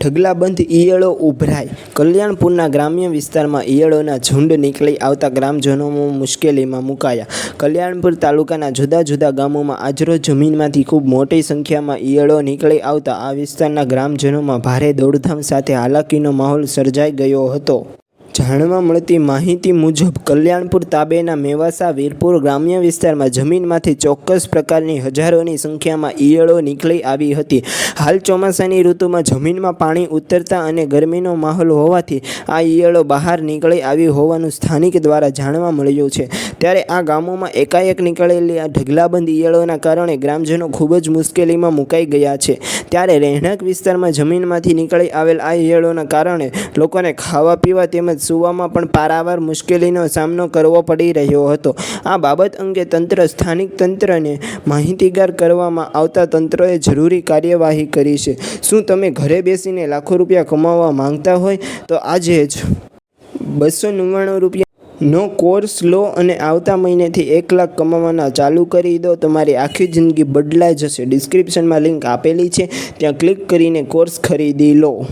ઢગલાબંધ ઈયળો ઉભરાય. કલ્યાણપુરના ગ્રામ્ય વિસ્તારમાં ઈયળોના ઝુંડ નીકળી આવતા ગ્રામજનો મુશ્કેલીમાં મુકાયા. કલ્યાણપુર તાલુકાના જુદા જુદા ગામોમાં આજરોજ જમીનમાંથી ખૂબ મોટી સંખ્યામાં ઈયળો નીકળી આવતા આ વિસ્તારના ગ્રામજનોમાં ભારે દોડધામ સાથે હાલાકીનો માહોલ સર્જાઈ ગયો હતો. જાણવા મળતી માહિતી મુજબ, કલ્યાણપુર તાબેના મેવાસા વીરપુર ગ્રામ્ય વિસ્તારમાં જમીનમાંથી ચોક્કસ પ્રકારની હજારોની સંખ્યામાં ઈયળો નીકળી આવી હતી. હાલ ચોમાસાની ઋતુમાં જમીનમાં પાણી ઉતરતા અને ગરમીનો માહોલ હોવાથી આ ઈયળો બહાર નીકળી આવી હોવાનું સ્થાનિક દ્વારા જાણવા મળ્યું છે. ત્યારે આ ગામોમાં એકાએક નીકળેલી આ ઢગલાબંધ ઈયળોના કારણે ગ્રામજનો ખૂબ જ મુશ્કેલીમાં મુકાઈ ગયા છે. ત્યારે રહેણાંક વિસ્તારમાં જમીનમાંથી નીકળી આવેલ આ ઈયળોના કારણે લોકોને ખાવા પીવા તેમજ સૂવામાં પણ પારાવાર મુશ્કેલીનો સામનો કરવો પડી રહ્યો હતો. આ બાબત અંગે તંત્ર, સ્થાનિક તંત્રને માહિતીગાર કરવામાં આવતા તંત્રએ જરૂરી કાર્યવાહી કરી છે. શું તમે ઘરે બેસીને લાખો રૂપિયા કમાવવા માંગતા હોય તો આજે જ બસો નવ્વાણું રૂપિયા નો કોર્સ લો અને આવતા મહિનેથી એક લાખ કમાવાના ચાલુ કરી દો. તમારી આખી જિંદગી બદલાઈ જશે. ડિસ્ક્રિપ્શનમાં લિંક આપેલી છે. ત્યાં ક્લિક કરીને કોર્સ ખરીદી લો.